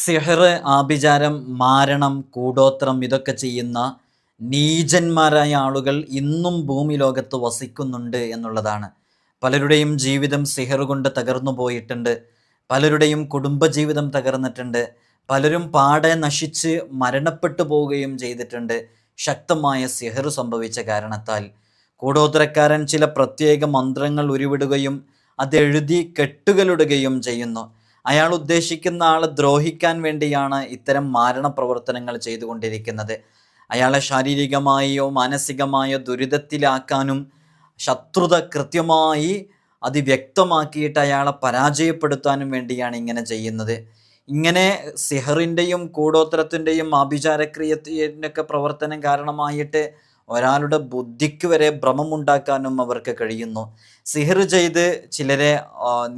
സിഹർ ആഭിചാരം മാരണം കൂടോത്രം ഇതൊക്കെ ചെയ്യുന്ന നീചന്മാരായ ആളുകൾ ഇന്നും ഭൂമി ലോകത്ത് വസിക്കുന്നുണ്ട് എന്നുള്ളതാണ്. പലരുടെയും ജീവിതം സിഹർ കൊണ്ട് തകർന്നു പോയിട്ടുണ്ട്. പലരുടെയും കുടുംബജീവിതം തകർന്നിട്ടുണ്ട്. പലരും പാടെ നശിച്ച് മരണപ്പെട്ടു പോവുകയും ചെയ്തിട്ടുണ്ട്. ശക്തമായ സിഹർ സംഭവിച്ച കാരണത്താൽ. കൂടോത്രക്കാരൻ ചില പ്രത്യേക മന്ത്രങ്ങൾ ഉരുവിടുകയും അതെഴുതി കെട്ടുകളിടുകയും ചെയ്യുന്നു. അയാൾ ഉദ്ദേശിക്കുന്ന ആൾ ദ്രോഹിക്കാൻ വേണ്ടിയാണ് ഇത്തരം മാരണ പ്രവർത്തനങ്ങൾ ചെയ്തുകൊണ്ടിരിക്കുന്നത്. അയാളെ ശാരീരികമായോ മാനസികമായോ ദുരിതത്തിലാക്കാനും ശത്രുത കൃത്യമായി അതിവ്യക്തമാക്കിയിട്ട് അയാളെ പരാജയപ്പെടുത്താനും വേണ്ടിയാണ് ഇങ്ങനെ ചെയ്യുന്നത്. ഇങ്ങനെ സിഹറിന്റെയും കൂടോത്രത്തിന്റെയും ആഭിചാരക്രിയത്തിന്റെയൊക്കെ പ്രവർത്തനം കാരണമായിട്ട് ഒരാളുടെ ബുദ്ധിക്ക് വരെ ഭ്രമമുണ്ടാക്കാനും അവർക്ക് കഴിയുന്നു. സിഹർ ചെയ്ത് ചിലരെ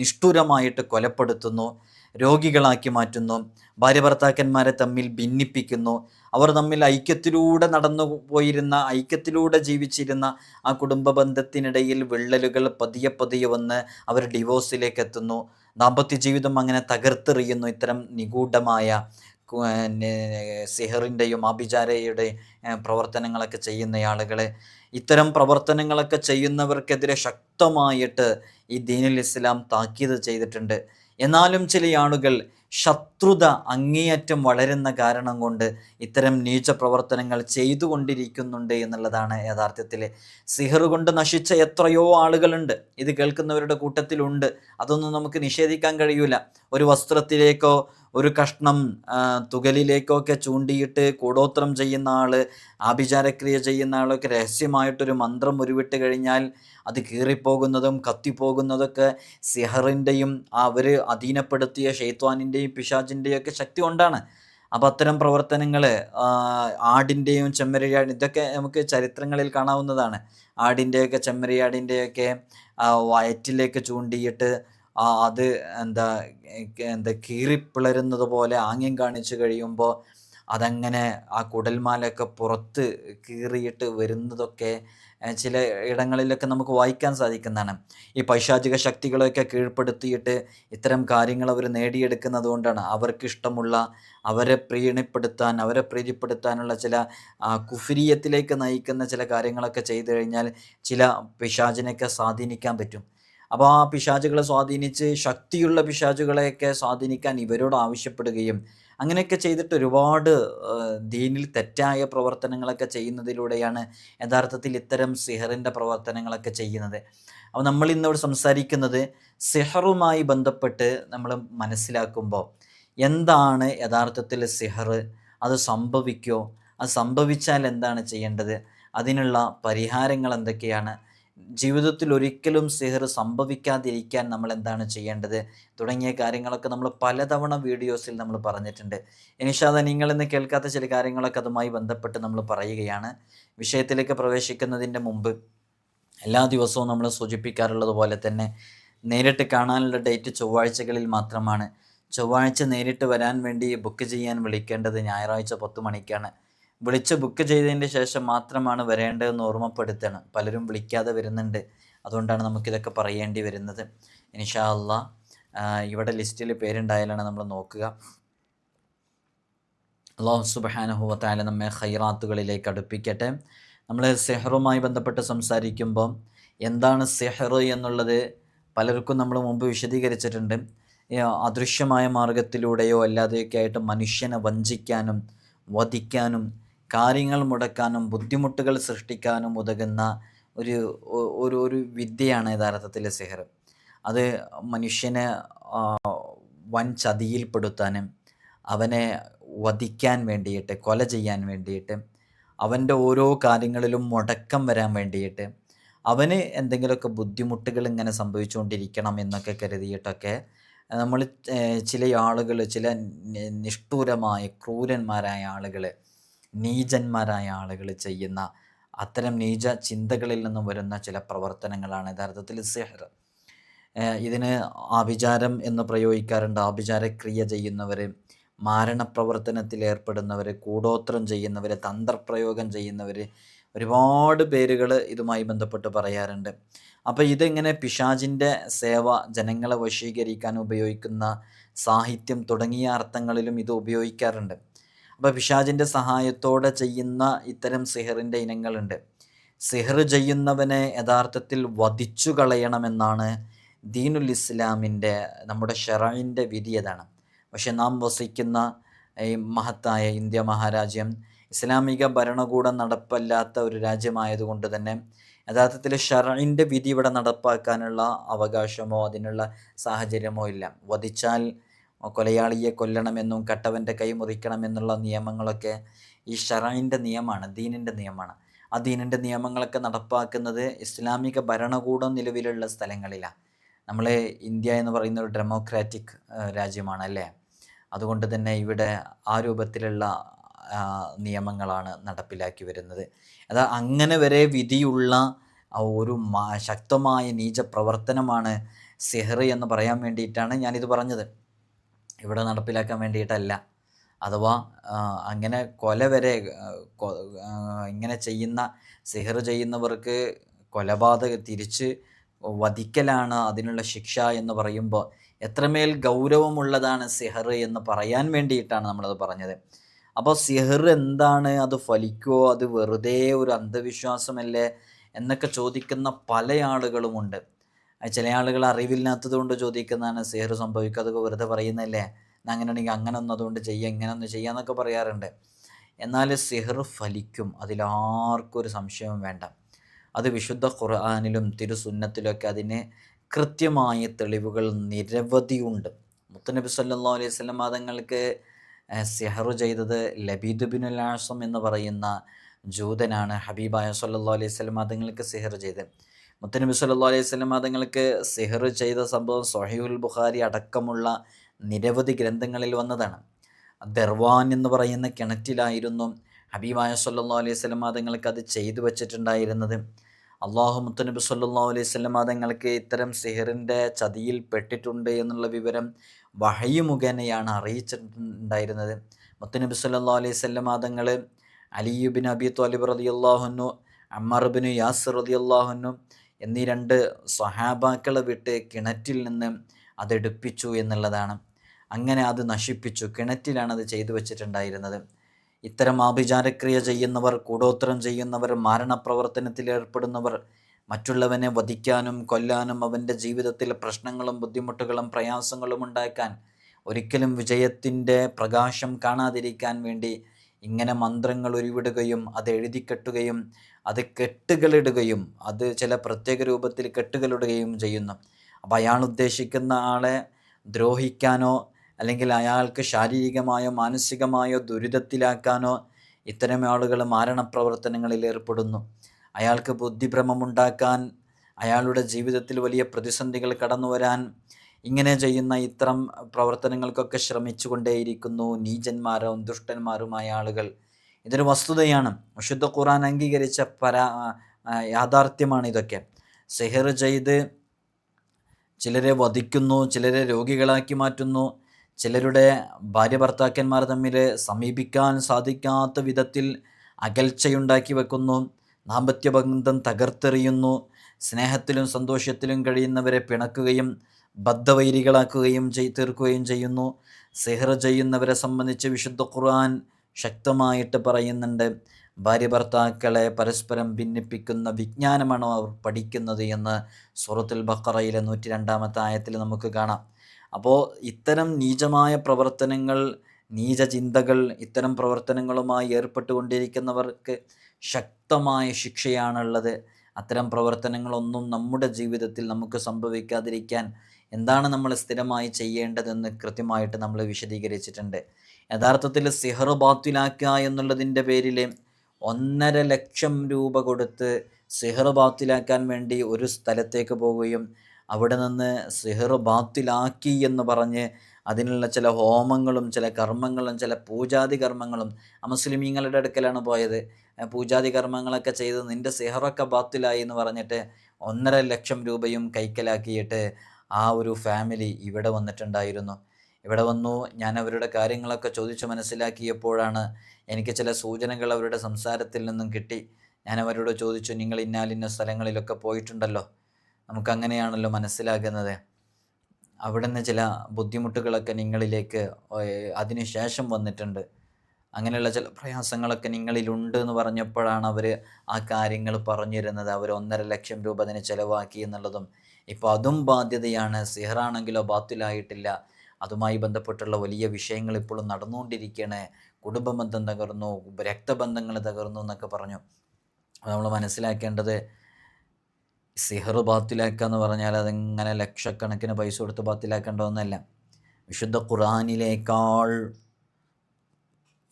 നിഷ്ഠൂരമായിട്ട് കൊലപ്പെടുത്തുന്നു രോഗികളാക്കി മാറ്റുന്നു ഭാര്യ ഭർത്താക്കന്മാരെ തമ്മിൽ ഭിന്നിപ്പിക്കുന്നു. അവർ തമ്മിൽ ഐക്യത്തിലൂടെ നടന്നു പോയിരുന്ന ഐക്യത്തിലൂടെ ജീവിച്ചിരുന്ന ആ കുടുംബ ബന്ധത്തിനിടയിൽ വിള്ളലുകൾ പതിയെ പതിയെ വന്ന് അവർ ഡിവോഴ്സിലേക്ക് എത്തുന്നു. ദാമ്പത്യ ജീവിതം അങ്ങനെ തകർത്തെറിയുന്നു. ഇത്തരം നിഗൂഢമായ സിഹറിന്റെയും ആഭിചാരയുടെ ഏഹ്, പ്രവർത്തനങ്ങളൊക്കെ ചെയ്യുന്ന ആളുകൾ ഇത്തരം പ്രവർത്തനങ്ങളൊക്കെ ചെയ്യുന്നവർക്കെതിരെ ശക്തമായിട്ട് ഈ ദീനുൽ ഇസ്ലാം താക്കീത് ചെയ്തിട്ടുണ്ട്. എന്നാലും ചില ആളുകൾ ശത്രുത അങ്ങേയറ്റം വളരുന്ന കാരണം കൊണ്ട് ഇത്തരം നീച പ്രവർത്തനങ്ങൾ ചെയ്തുകൊണ്ടിരിക്കുന്നുണ്ട് എന്നുള്ളതാണ് യഥാർത്ഥത്തിൽ. സിഹർ കൊണ്ട് നശിച്ച എത്രയോ ആളുകളുണ്ട്. ഇത് കേൾക്കുന്നവരുടെ കൂട്ടത്തിലുണ്ട്. അതൊന്നും നമുക്ക് നിഷേധിക്കാൻ കഴിയൂല. ഒരു വസ്ത്രത്തിലേക്കോ ഒരു കഷ്ണം തുകലിലേക്കൊക്കെ തുകലിലേക്കോ ചൂണ്ടിയിട്ട് കൂടോത്രം ചെയ്യുന്ന ആൾ ആഭിചാരക്രിയ ചെയ്യുന്ന ആളൊക്കെ രഹസ്യമായിട്ടൊരു മന്ത്രം ഉരുവിട്ട് കഴിഞ്ഞാൽ അത് കീറിപ്പോകുന്നതും കത്തിപ്പോകുന്നതൊക്കെ സിഹറിന്റെയും അവർ അധീനപ്പെടുത്തിയ ഷെയ്ത്വാനിന്റെയും പിശാചിന്റെയും ഒക്കെ ശക്തി കൊണ്ടാണ്. അപ്പോൾ അത്തരം പ്രവർത്തനങ്ങൾ ആടിന്റെയും ചെമ്മരിയാടി ഇതൊക്കെ നമുക്ക് ചരിത്രങ്ങളിൽ കാണാവുന്നതാണ്. ആടിന്റെയൊക്കെ ചെമ്മരിയാടിന്റെയൊക്കെ വയറ്റിലേക്ക് ചൂണ്ടിയിട്ട് ആ, അത് എന്താ എന്താ കീറിപ്പിളരുന്നത് പോലെ ആംഗ്യം കാണിച്ചു കഴിയുമ്പോൾ അതങ്ങനെ ആ കുടൽമാലയൊക്കെ പുറത്ത് കീറിയിട്ട് വരുന്നതൊക്കെ ചില ഇടങ്ങളിലൊക്കെ നമുക്ക് വായിക്കാൻ സാധിക്കുന്നതാണ്. ഈ പൈശാചിക ശക്തികളെയൊക്കെ കീഴ്പ്പെടുത്തിയിട്ട് ഇത്തരം കാര്യങ്ങൾ അവർ നേടിയെടുക്കുന്നത് കൊണ്ടാണ്. അവർക്കിഷ്ടമുള്ള അവരെ പ്രീണിപ്പെടുത്താൻ അവരെ പ്രീതിപ്പെടുത്താനുള്ള ചില കുഫിരിയത്തിലേക്ക് നയിക്കുന്ന ചില കാര്യങ്ങളൊക്കെ ചെയ്തു കഴിഞ്ഞാൽ ചില പിശാചിനെയൊക്കെ സ്വാധീനിക്കാൻ പറ്റും. അപ്പോൾ ആ പിശാചുകളെ സ്വാധീനിച്ച് ശക്തിയുള്ള പിശാചുകളെയൊക്കെ സ്വാധീനിക്കാൻ ഇവരോട് ആവശ്യപ്പെടുകയും അങ്ങനെയൊക്കെ ചെയ്തിട്ട് ഒരുപാട് ദീനിൽ തെറ്റായ പ്രവർത്തനങ്ങളൊക്കെ ചെയ്യുന്നതിലൂടെയാണ് യഥാർത്ഥത്തിൽ ഇത്തരം സിഹറിന്റെ പ്രവർത്തനങ്ങളൊക്കെ ചെയ്യുന്നത്. അപ്പോൾ നമ്മൾ ഇന്നിവിടെ സംസാരിക്കുന്നത് സിഹറുമായി ബന്ധപ്പെട്ട് നമ്മൾ മനസ്സിലാക്കുമ്പോൾ എന്താണ് യഥാർത്ഥത്തിൽ സിഹർ? അത് സംഭവിക്കോ? അത് സംഭവിച്ചാൽ എന്താണ് ചെയ്യേണ്ടത്? അതിനുള്ള പരിഹാരങ്ങൾ എന്തൊക്കെയാണ്? ജീവിതത്തിൽ ഒരിക്കലും സിഹർ സംഭവിക്കാതിരിക്കാൻ നമ്മൾ എന്താണ് ചെയ്യേണ്ടത്? തുടങ്ങിയ കാര്യങ്ങളൊക്കെ നമ്മൾ പലതവണ വീഡിയോസിൽ നമ്മൾ പറഞ്ഞിട്ടുണ്ട്. ഇനിഷാദ നിങ്ങളിന്ന് കേൾക്കാത്ത ചില കാര്യങ്ങളൊക്കെ അതുമായി ബന്ധപ്പെട്ട് നമ്മൾ പറയുകയാണ്. വിഷയത്തിലേക്ക് പ്രവേശിക്കുന്നതിന്റെ മുമ്പ് എല്ലാ ദിവസവും നമ്മൾ സൂചിപ്പിക്കാറുള്ളത് പോലെ തന്നെ നേരിട്ട് കാണാനുള്ള ഡേറ്റ് ചൊവ്വാഴ്ചകളിൽ മാത്രമാണ്. ചൊവ്വാഴ്ച നേരിട്ട് വരാൻ വേണ്ടി ബുക്ക് ചെയ്യാൻ വിളിക്കേണ്ടത് ഞായറാഴ്ച പത്ത് മണിക്കാണ്. വിളിച്ച് ബുക്ക് ചെയ്തതിന്റെ ശേഷം മാത്രമാണ് വരേണ്ടതെന്ന് ഓർമ്മപ്പെടുത്തണം. പലരും വിളിക്കാതെ വരുന്നുണ്ട്. അതുകൊണ്ടാണ് നമുക്കിതൊക്കെ പറയേണ്ടി വരുന്നത്. ഇൻഷാ അള്ളാ ഇവിടെ ലിസ്റ്റിൽ പേരുണ്ടായാലാണ് നമ്മൾ നോക്കുക. അള്ളാഹു സുബാനഹുവത്തായ നമ്മെ ഹൈറാത്തുകളിലേക്ക് അടുപ്പിക്കട്ടെ. നമ്മൾ സെഹറുമായി ബന്ധപ്പെട്ട് സംസാരിക്കുമ്പോൾ എന്താണ് സെഹർ എന്നുള്ളത് പലർക്കും നമ്മൾ മുമ്പ് വിശദീകരിച്ചിട്ടുണ്ട്. അദൃശ്യമായ മാർഗത്തിലൂടെയോ അല്ലാതെയൊക്കെ ആയിട്ട് മനുഷ്യനെ വഞ്ചിക്കാനും വധിക്കാനും കാര്യങ്ങൾ മുടക്കാനും ബുദ്ധിമുട്ടുകൾ സൃഷ്ടിക്കാനും ഉതകുന്ന ഒരു ഒരു ഒരു വിദ്യയാണ് യഥാർത്ഥത്തിൽ സെഹർ. അത് മനുഷ്യനെ വൻ ചതിയിൽപ്പെടുത്താനും അവനെ വധിക്കാൻ വേണ്ടിയിട്ട് കൊല ചെയ്യാൻ വേണ്ടിയിട്ട് അവന്റെ ഓരോ കാര്യങ്ങളിലും മുടക്കം വരാൻ വേണ്ടിയിട്ട് അവന് എന്തെങ്കിലുമൊക്കെ ബുദ്ധിമുട്ടുകൾ ഇങ്ങനെ സംഭവിച്ചുകൊണ്ടിരിക്കണം എന്നൊക്കെ കരുതിയിട്ടൊക്കെ നമ്മൾ ചില ആളുകൾ ചില നിഷ്ഠൂരമായ ക്രൂരന്മാരായ ആളുകൾ നീചന്മാരായ ആളുകൾ ചെയ്യുന്ന അത്തരം നീച ചിന്തകളിൽ നിന്നും വരുന്ന ചില പ്രവർത്തനങ്ങളാണ് യഥാർത്ഥത്തിൽ സിഹർ. ഇതിന് ആഭിചാരം എന്ന് പ്രയോഗിക്കാറുണ്ട്. ആഭിചാരക്രിയ ചെയ്യുന്നവർ മാരണപ്രവർത്തനത്തിൽ ഏർപ്പെടുന്നവർ കൂടോത്രം ചെയ്യുന്നവർ തന്ത്രപ്രയോഗം ചെയ്യുന്നവർ ഒരുപാട് പേരുകൾ ഇതുമായി ബന്ധപ്പെട്ട് പറയാറുണ്ട്. അപ്പോൾ ഇതെങ്ങനെ പിശാജിന്റെ സേവ ജനങ്ങളെ വശീകരിക്കാൻ ഉപയോഗിക്കുന്ന സാഹിത്യം തുടങ്ങിയ അർത്ഥങ്ങളിലും ഇത് ഉപയോഗിക്കാറുണ്ട്. അപ്പോൾ പിശാജിന്റെ സഹായത്തോടെ ചെയ്യുന്ന ഇത്തരം സിഹറിന്റെ ഇനങ്ങളുണ്ട്. സിഹർ ചെയ്യുന്നവനെ യഥാർത്ഥത്തിൽ വധിച്ചു കളയണമെന്നാണ് ദീനുൽ ഇസ്ലാമിന്റെ നമ്മുടെ ഷെറൈന്റെ വിധി അതാണ്. പക്ഷെ നാം വസിക്കുന്ന ഈ മഹത്തായ ഇന്ത്യ മഹാരാജ്യം ഇസ്ലാമിക ഭരണകൂടം നടപ്പല്ലാത്ത ഒരു രാജ്യമായതുകൊണ്ട് തന്നെ യഥാർത്ഥത്തിൽ ഷറൈന്റെ വിധി ഇവിടെ നടപ്പാക്കാനുള്ള അവകാശമോ അതിനുള്ള സാഹചര്യമോ ഇല്ല. വധിച്ചാൽ കൊലയാളിയെ കൊല്ലണമെന്നും കട്ടവന്റെ കൈ മുറിക്കണമെന്നുള്ള നിയമങ്ങളൊക്കെ ഈ ഷറൈന്റെ നിയമമാണ് ദീനിന്റെ നിയമമാണ്. ആ ദീനിന്റെ നിയമങ്ങളൊക്കെ നടപ്പാക്കുന്നത് ഇസ്ലാമിക ഭരണകൂടം നിലവിലുള്ള സ്ഥലങ്ങളിലാണ് നമ്മൾ ഇന്ത്യ എന്ന് പറയുന്ന ഒരു ഡെമോക്രാറ്റിക് രാജ്യമാണ് അല്ലേ അതുകൊണ്ട് തന്നെ ഇവിടെ ആ രൂപത്തിലുള്ള നിയമങ്ങളാണ് നടപ്പിലാക്കി വരുന്നത്. അത് അങ്ങനെ വരെ വിധിയുള്ള ഒരു ശക്തമായ നീച പ്രവർത്തനമാണ് സിഹർ എന്ന് പറയാൻ വേണ്ടിയിട്ടാണ് ഞാനിത് പറഞ്ഞത്. ഇവിടെ നടപ്പിലാക്കാൻ വേണ്ടിയിട്ടല്ല. അഥവാ അങ്ങനെ കൊല വരെ ഇങ്ങനെ ചെയ്യുന്ന സിഹർ ചെയ്യുന്നവർക്ക് കൊലപാതക തിരിച്ച് വധിക്കലാണ് അതിനുള്ള ശിക്ഷ എന്ന് പറയുമ്പോൾ എത്രമേൽ ഗൗരവമുള്ളതാണ് സിഹർ എന്ന് പറയാൻ വേണ്ടിയിട്ടാണ് നമ്മളത് പറഞ്ഞത്. അപ്പോൾ സിഹർ എന്താണ്? അത് ഫലിക്കുമോ അത് വെറുതെ ഒരു അന്ധവിശ്വാസമല്ലേ? എന്നൊക്കെ ചോദിക്കുന്ന പല ആളുകളുമുണ്ട്. ചില ആളുകൾ അറിവില്ലാത്തത് കൊണ്ട് ചോദിക്കുന്നതാണ് സിഹർ സംഭവിക്കുക അതൊക്കെ വെറുതെ പറയുന്നല്ലേ അങ്ങനെയാണെങ്കിൽ അങ്ങനെ ഒന്നും അതുകൊണ്ട് ചെയ്യുക ഇങ്ങനെ ഒന്ന് ചെയ്യാന്നൊക്കെ പറയാറുണ്ട്. എന്നാൽ സിഹർ ഫലിക്കും അതിലാർക്കും ഒരു സംശയവും വേണ്ട. അത് വിശുദ്ധ ഖുർആാനിലും തിരുസുന്നത്തിലൊക്കെ അതിന് കൃത്യമായ തെളിവുകൾ നിരവധിയുണ്ട്. മുത്തനബി സല്ലാ അലൈഹി സ്വലം മാതങ്ങൾക്ക് സിഹർ ചെയ്തത് ലബീദ് ബിൻ ഉല്ലാസം എന്ന് പറയുന്ന ജൂതനാണ് ഹബീബായ സല്ലാ അലൈഹി സ്വലം മാതങ്ങൾക്ക് സിഹർ ചെയ്ത് മുത്തനബി സല്ലാ അലൈഹി സ്വലം മാതങ്ങൾക്ക് സിഹർ ചെയ്ത സംഭവം സൊഹീഹുൽ ബുഖാരി അടക്കമുള്ള നിരവധി ഗ്രന്ഥങ്ങളിൽ വന്നതാണ്. ദർവാൻ എന്ന് പറയുന്ന കിണറ്റിലായിരുന്നു ഹബീബായ സല്ലാ അലൈഹി സ്വലം മാതങ്ങൾക്ക് അത് ചെയ്തു വച്ചിട്ടുണ്ടായിരുന്നത്. അള്ളാഹു മുത്തനബി സല്ലാ അലൈഹി സ്വലം മാതങ്ങൾക്ക് ഇത്തരം സിഹറിന്റെ ചതിയിൽ പെട്ടിട്ടുണ്ട് എന്നുള്ള വിവരം വഹയു മുഖേനയാണ് അറിയിച്ചിട്ടുണ്ടായിരുന്നത്. മുത്തനബി സല്ലാ അലൈഹി സ്വലം മാതങ്ങൾ അലിയുബിൻ അബി തോലിബ് റതി അള്ളാഹുനു അമ്മർബിനു യാസിർ റതി എന്നീ രണ്ട് സഹാബാക്കളെ വിട്ട് കിണറ്റിൽ നിന്ന് അതെടുപ്പിച്ചു എന്നുള്ളതാണ്. അങ്ങനെ അത് നശിപ്പിച്ചു. കിണറ്റിലാണ് അത് ചെയ്തു വച്ചിട്ടുണ്ടായിരുന്നത്. ഇത്തരം ആഭിചാരക്രിയ ചെയ്യുന്നവർ കൂടോത്രം ചെയ്യുന്നവർ മാരണപ്രവർത്തനത്തിൽ ഏർപ്പെടുന്നവർ മറ്റുള്ളവനെ വധിക്കാനും കൊല്ലാനും അവന്റെ ജീവിതത്തിൽ പ്രശ്നങ്ങളും ബുദ്ധിമുട്ടുകളും പ്രയാസങ്ങളും ഉണ്ടാക്കാൻ ഒരിക്കലും വിജയത്തിന്റെ പ്രകാശം കാണാതിരിക്കാൻ വേണ്ടി ഇങ്ങനെ മന്ത്രങ്ങൾ ഉരുവിടുകയും അത് എഴുതിക്കെട്ടുകയും അത് കെട്ടുകളിടുകയും അത് ചില പ്രത്യേക രൂപത്തിൽ കെട്ടുകളിടുകയും ചെയ്യുന്നു. അപ്പോൾ അയാൾ ഉദ്ദേശിക്കുന്ന ആളെ ദ്രോഹിക്കാനോ അല്ലെങ്കിൽ അയാൾക്ക് ശാരീരികമായോ മാനസികമായോ ദുരിതത്തിലാക്കാനോ ഇത്തരം ആളുകൾ മാരണപ്രവർത്തനങ്ങളിൽ ഏർപ്പെടുന്നു. അയാൾക്ക് ബുദ്ധിഭ്രമമുണ്ടാക്കാൻ അയാളുടെ ജീവിതത്തിൽ വലിയ പ്രതിസന്ധികൾ കടന്നു വരാൻ ഇങ്ങനെ ചെയ്യുന്ന ഇത്തരം പ്രവർത്തനങ്ങൾക്കൊക്കെ ശ്രമിച്ചുകൊണ്ടേയിരിക്കുന്നു നീചന്മാരും ദുഷ്ടന്മാരുമായ ആളുകൾ. ഇതൊരു വസ്തുതയാണ്. വിശുദ്ധ ഖുറാൻ അംഗീകരിച്ച പരാ യാഥാർത്ഥ്യമാണ് ഇതൊക്കെ. സെഹർ ചെയ്ത് ചിലരെ വധിക്കുന്നു ചിലരെ രോഗികളാക്കി മാറ്റുന്നു ചിലരുടെ ഭാര്യ ഭർത്താക്കന്മാർ തമ്മിൽ സമീപിക്കാൻ സാധിക്കാത്ത വിധത്തിൽ അകൽച്ചയുണ്ടാക്കി വെക്കുന്നു ദാമ്പത്യ ബന്ധം തകർത്തെറിയുന്നു സ്നേഹത്തിലും സന്തോഷത്തിലും കഴിയുന്നവരെ പിണക്കുകയും ബദ്ധവൈരികളാക്കുകയും ചെയ് തീർക്കുകയും ചെയ്യുന്നു. സിഹർ ചെയ്യുന്നവരെ സംബന്ധിച്ച് വിശുദ്ധ ഖുർആൻ ശക്തമായിട്ട് പറയുന്നുണ്ട്. ഭാര്യ ഭർത്താക്കളെ പരസ്പരം ഭിന്നിപ്പിക്കുന്ന വിജ്ഞാനമാണോ അവർ പഠിക്കുന്നത് എന്ന് സൂറത്തുൽ ബക്കറയിലെ നൂറ്റി രണ്ടാമത്തെ ആയത്തിൽ നമുക്ക് കാണാം. അപ്പോൾ ഇത്തരം നീചമായ പ്രവർത്തനങ്ങൾ നീച ചിന്തകൾ ഇത്തരം പ്രവർത്തനങ്ങളുമായി ഏർപ്പെട്ടുകൊണ്ടിരിക്കുന്നവർക്ക് ശക്തമായ ശിക്ഷയാണുള്ളത്. അത്തരം പ്രവർത്തനങ്ങളൊന്നും നമ്മുടെ ജീവിതത്തിൽ നമുക്ക് സംഭവിക്കാതിരിക്കാൻ എന്താണ് നമ്മൾ സ്ഥിരമായി ചെയ്യേണ്ടതെന്ന് കൃത്യമായിട്ട് നമ്മൾ വിശദീകരിച്ചിട്ടുണ്ട്. യഥാർത്ഥത്തിൽ സിഹർ ബാത്തിലാക്കുക എന്നുള്ളതിന്റെ പേരിൽ ഒന്നര ലക്ഷം രൂപ കൊടുത്ത് സിഹർ ബാത്തിലാക്കാൻ വേണ്ടി ഒരു സ്ഥലത്തേക്ക് പോവുകയും അവിടെ നിന്ന് സിഹർ ബാത്തിലാക്കി എന്ന് പറഞ്ഞ് അതിനുള്ള ചില ഹോമങ്ങളും ചില കർമ്മങ്ങളും ചില പൂജാതി കർമ്മങ്ങളും അമുസ്ലിമീങ്ങളുടെ അടുക്കലാണ് പോയത്. പൂജാതി കർമ്മങ്ങളൊക്കെ ചെയ്ത് നിന്റെ സിഹറൊക്കെ ബാത്തിലായി എന്ന് പറഞ്ഞിട്ട് ഒന്നര ലക്ഷം രൂപയും കൈക്കലാക്കിയിട്ട് ആ ഒരു ഫാമിലി ഇവിടെ വന്നിട്ടുണ്ടായിരുന്നു. ഇവിടെ വന്നു ഞാൻ അവരുടെ കാര്യങ്ങളൊക്കെ ചോദിച്ച് മനസ്സിലാക്കിയപ്പോഴാണ് എനിക്ക് ചില സൂചനകൾ അവരുടെ സംസാരത്തിൽ നിന്നും കിട്ടി. ഞാൻ അവരോട് ചോദിച്ചു നിങ്ങൾ ഇന്നാലിന്ന സ്ഥലങ്ങളിലൊക്കെ പോയിട്ടുണ്ടല്ലോ? നമുക്കങ്ങനെയാണല്ലോ മനസ്സിലാകുന്നത്. അവിടുന്ന് ചില ബുദ്ധിമുട്ടുകളൊക്കെ നിങ്ങളിലേക്ക് അതിനുശേഷം ശേഷം വന്നിട്ടുണ്ട്. അങ്ങനെയുള്ള ചില പ്രയാസങ്ങളൊക്കെ നിങ്ങളിലുണ്ട് എന്ന് പറഞ്ഞപ്പോഴാണ് അവർ ആ കാര്യങ്ങൾ പറഞ്ഞിരുന്നത്. അവർ ഒന്നര ലക്ഷം രൂപ അതിന് ചിലവാക്കി എന്നുള്ളതും ഇപ്പോൾ അതും ബാധ്യതയാണ്. സിഹറാണെങ്കിലോ ബാത്തിലായിട്ടില്ല. അതുമായി ബന്ധപ്പെട്ടുള്ള വലിയ വിഷയങ്ങൾ ഇപ്പോഴും നടന്നുകൊണ്ടിരിക്കുകയാണ് കുടുംബബന്ധം തകർന്നു രക്തബന്ധങ്ങൾ തകർന്നു എന്നൊക്കെ പറഞ്ഞു. നമ്മൾ മനസ്സിലാക്കേണ്ടത് സിഹർ ബാത്തിലാക്കുക എന്ന് പറഞ്ഞാൽ അതിങ്ങനെ ലക്ഷക്കണക്കിന് പൈസ കൊടുത്ത് ബാത്തിലാക്കേണ്ട ഒന്നല്ല. വിശുദ്ധ ഖുറാനിലേക്കാൾ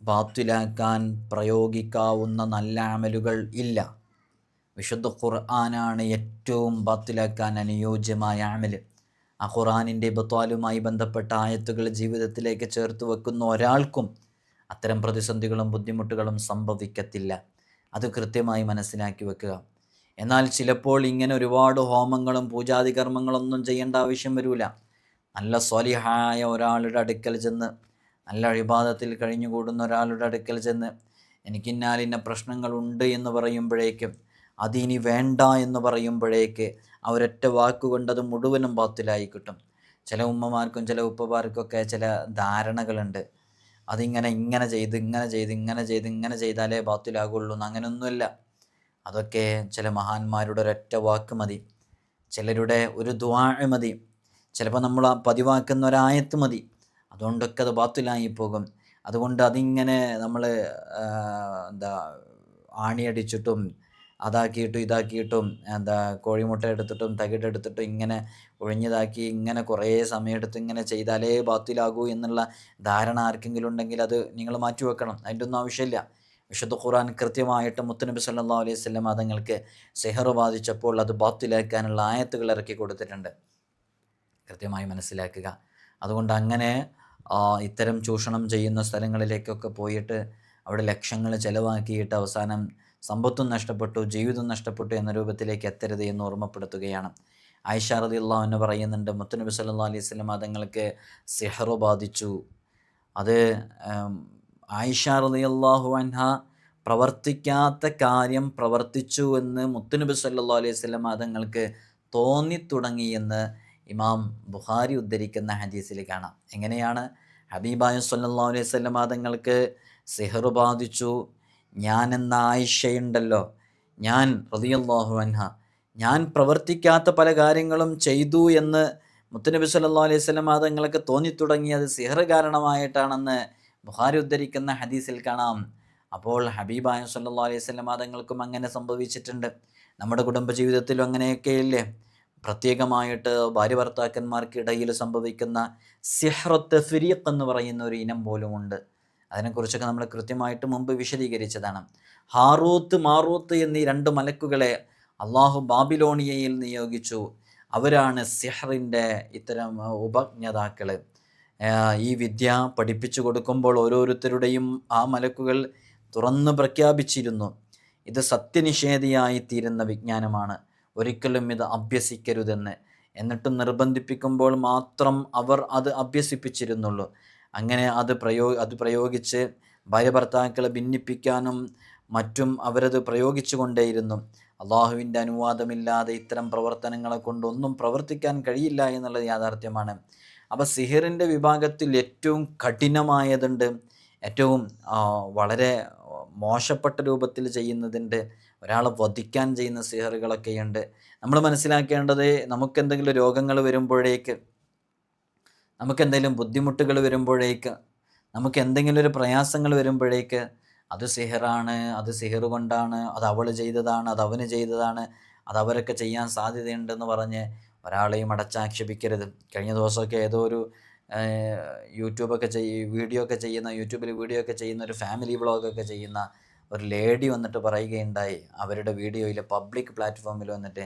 ബാത്തിലാക്കാൻ പ്രയോഗിക്കാവുന്ന നല്ല അമലുകൾ ഇല്ല. വിശുദ്ധ ഖുർആനാണ് ഏറ്റവും ബാത്തിലാക്കാൻ അനുയോജ്യമായ അമൽ ആ ഖുറാനിന്റെ ബത്വാലുമായി ബന്ധപ്പെട്ട ആയത്തുകൾ ജീവിതത്തിലേക്ക് ചേർത്ത് വെക്കുന്ന ഒരാൾക്കും അത്തരം പ്രതിസന്ധികളും ബുദ്ധിമുട്ടുകളും സംഭവിക്കത്തില്ല. അത് കൃത്യമായി മനസ്സിലാക്കി വെക്കുക. എന്നാൽ ചിലപ്പോൾ ഇങ്ങനെ ഒരുപാട് ഹോമങ്ങളും പൂജാതി കർമ്മങ്ങളൊന്നും ചെയ്യേണ്ട ആവശ്യം വരില്ല നല്ല സ്വലിഹായ ഒരാളുടെ അടുക്കൽ ചെന്ന് നല്ല അഴിബാദത്തിൽ കഴിഞ്ഞുകൂടുന്ന ഒരാളുടെ അടുക്കൽ ചെന്ന് എനിക്കിന്നാലിന്ന പ്രശ്നങ്ങളുണ്ട് എന്ന് പറയുമ്പോഴേക്കും അതിനി വേണ്ട എന്ന് പറയുമ്പോഴേക്ക് ആ ഒരൊറ്റ വാക്കുകൊണ്ട് മുഴുവനും ബാത്തിലായി കിട്ടും. ചില ഉമ്മമാർക്കും ചില ഉപ്പമാർക്കൊക്കെ ചില ധാരണകളുണ്ട്. അതിങ്ങനെ ഇങ്ങനെ ചെയ്ത് ഇങ്ങനെ ചെയ്ത് ഇങ്ങനെ ചെയ്ത് ഇങ്ങനെ ചെയ്താലേ ബാത്തിലാകുള്ളൂ എന്ന് അങ്ങനെയൊന്നുമില്ല. അതൊക്കെ ചില മഹാന്മാരുടെ ഒരൊറ്റ വാക്ക് മതി. ചിലരുടെ ഒരു ദ്വാഴ മതി. ചിലപ്പോൾ നമ്മൾ പതിവാക്കുന്ന ഒരായത്ത് മതി. അതുകൊണ്ടൊക്കെ അത് ബാത്തിലായി പോകും. അതുകൊണ്ട് അതിങ്ങനെ നമ്മൾ എന്താ ആണിയടിച്ചിട്ടും അതാക്കിയിട്ടും ഇതാക്കിയിട്ടും എന്താ കോഴിമുട്ട എടുത്തിട്ടും തകിടെടുത്തിട്ടും ഇങ്ങനെ ഒഴിഞ്ഞതാക്കി ഇങ്ങനെ കുറേ സമയമെടുത്ത് ഇങ്ങനെ ചെയ്താലേ ബാത്തിലാകൂ എന്നുള്ള ധാരണ ആർക്കെങ്കിലും ഉണ്ടെങ്കിൽ അത് നിങ്ങൾ മാറ്റി വെക്കണം. അതിന്റെ ഒന്നും ആവശ്യമില്ല. വിശുദ്ധ ഖുർആൻ കൃത്യമായിട്ട് മുത്തനബി സല്ലാ അലൈഹി സ്വലം അതങ്ങൾക്ക് സെഹർ ബാധിച്ചപ്പോൾ അത് ബാത്തിലാക്കാനുള്ള ആയത്തുകൾ ഇറക്കി കൊടുത്തിട്ടുണ്ട്. കൃത്യമായി മനസ്സിലാക്കുക. അതുകൊണ്ട് അങ്ങനെ ഇത്തരം ചൂഷണം ചെയ്യുന്ന സ്ഥലങ്ങളിലേക്കൊക്കെ പോയിട്ട് അവിടെ ലക്ഷങ്ങൾ ചിലവാക്കിയിട്ട് അവസാനം സമ്പത്തും നഷ്ടപ്പെട്ടു ജീവിതം നഷ്ടപ്പെട്ടു എന്ന രൂപത്തിലേക്ക് എത്തരുത് എന്ന് ഓർമ്മപ്പെടുത്തുകയാണ്. ആയിഷ റതി എന്ന് പറയുന്നുണ്ട് മുത്തനബി സല്ലാ അലൈഹി സ്വലം അതങ്ങൾക്ക് സിഹറു ബാധിച്ചു. അത് ആയിഷ അള്ളാഹു അൻഹ പ്രവർത്തിക്കാത്ത കാര്യം പ്രവർത്തിച്ചു എന്ന് മുത്തുനബി സല്ലാ അലൈഹി സ്വലം അതങ്ങൾക്ക് തോന്നിത്തുടങ്ങി എന്ന് ഇമാം ബുഖാരി ഉദ്ധരിക്കുന്ന ഹദീസിൽ കാണാം. എങ്ങനെയാണ്? ഹബീബായ സല്ലാ അലൈഹി സ്വലം അതങ്ങൾക്ക് സിഹറു ബാധിച്ചു ഞാൻ എന്ന ആയിഷയുണ്ടല്ലോ. ഞാൻ റതിയല്ലാഹു അൻഹ. ഞാൻ പ്രവർത്തിക്കാത്ത പല കാര്യങ്ങളും ചെയ്തു എന്ന് മുത്തുനബി സല്ലാ അലൈഹി സ്വലം അതങ്ങൾക്ക് തോന്നിത്തുടങ്ങിയത് സിഹർ കാരണമായിട്ടാണെന്ന് ബുഹാരി ഉദ്ധരിക്കുന്ന ഹദീസിൽ കാണാം. അപ്പോൾ ഹബീബായ സല്ലാ അലൈഹി സ്വലം തങ്ങൾക്കും അങ്ങനെ സംഭവിച്ചിട്ടുണ്ട്. നമ്മുടെ കുടുംബജീവിതത്തിലും അങ്ങനെയൊക്കെയില്ലേ പ്രത്യേകമായിട്ട് ഭാര്യ ഭർത്താക്കന്മാർക്കിടയിൽ സംഭവിക്കുന്ന സിഹ്റത്ത് ഫിരിയത്ത് എന്ന് പറയുന്ന ഒരു ഇനം പോലുമുണ്ട് അതിനെക്കുറിച്ചൊക്കെ നമ്മൾ കൃത്യമായിട്ട് മുമ്പ് വിശദീകരിച്ചതാണ്. ഹാറൂത്ത് മാറൂത്ത് എന്നീ രണ്ട് മലക്കുകളെ അള്ളാഹു ബാബിലോണിയയിൽ നിയോഗിച്ചു. അവരാണ് സിഹറിന്റെ ഇത്തരം ഉപജ്ഞതാക്കൾ ഈ വിദ്യ പഠിപ്പിച്ചു കൊടുക്കുമ്പോൾ ഓരോരുത്തരുടെയും ആ മലക്കുകൾ തുറന്നു പ്രഖ്യാപിച്ചിരുന്നു. ഇത് സത്യനിഷേധിയായി തീരുന്ന വിജ്ഞാനമാണ്. ഒരിക്കലും ഇത് അഭ്യസിക്കരുതെന്ന്. എന്നിട്ടും നിർബന്ധിപ്പിക്കുമ്പോൾ മാത്രം അവർ അത് അഭ്യസിപ്പിച്ചിരുന്നുള്ളൂ. അങ്ങനെ അത് പ്രയോ അത് പ്രയോഗിച്ച് ഭാര്യ ഭർത്താക്കളെ ഭിന്നിപ്പിക്കാനും മറ്റും അവരത് പ്രയോഗിച്ചു കൊണ്ടേയിരുന്നു അള്ളാഹുവിന്റെ അനുവാദമില്ലാതെ ഇത്തരം പ്രവർത്തനങ്ങളെ കൊണ്ടൊന്നും പ്രവർത്തിക്കാൻ കഴിയില്ല എന്നുള്ളത് യാഥാർത്ഥ്യമാണ്. അപ്പോൾ സിഹിറിന്റെ വിഭാഗത്തിൽ ഏറ്റവും കഠിനമായതുണ്ട് ഏറ്റവും വളരെ മോശപ്പെട്ട രൂപത്തിൽ ചെയ്യുന്നതുണ്ട് ഒരാളെ വധിക്കാൻ ചെയ്യുന്ന സിഹറുകളൊക്കെയുണ്ട്. നമ്മൾ മനസ്സിലാക്കേണ്ടത് നമുക്കെന്തെങ്കിലും രോഗങ്ങൾ വരുമ്പോഴേക്ക് നമുക്ക് എന്തെങ്കിലും ബുദ്ധിമുട്ടുകൾ വരുമ്പോഴേക്ക് നമുക്ക് എന്തെങ്കിലും ഒരു പ്രയാസങ്ങൾ വരുമ്പോഴേക്ക് അത് സിഹറാണ് അത് സിഹർ കൊണ്ടാണ് അത് അവൾ ചെയ്തതാണ് അത് അവന് ചെയ്തതാണ് അത് അവരൊക്കെ ചെയ്യാൻ സാധ്യതയുണ്ടെന്ന് പറഞ്ഞ് ഒരാളെയും അടച്ചാക്ഷേപിക്കരുത്. കഴിഞ്ഞ ദിവസമൊക്കെ ഏതോ ഒരു യൂട്യൂബൊക്കെ ചെയ് വീഡിയോ ഒക്കെ ചെയ്യുന്ന യൂട്യൂബിൽ വീഡിയോ ഒക്കെ ചെയ്യുന്ന ഒരു ഫാമിലി വ്ളോഗൊക്കെ ചെയ്യുന്ന ഒരു ലേഡി വന്നിട്ട് പറയുകയുണ്ടായി. അവരുടെ വീഡിയോയിൽ പബ്ലിക് പ്ലാറ്റ്ഫോമിൽ വന്നിട്ട്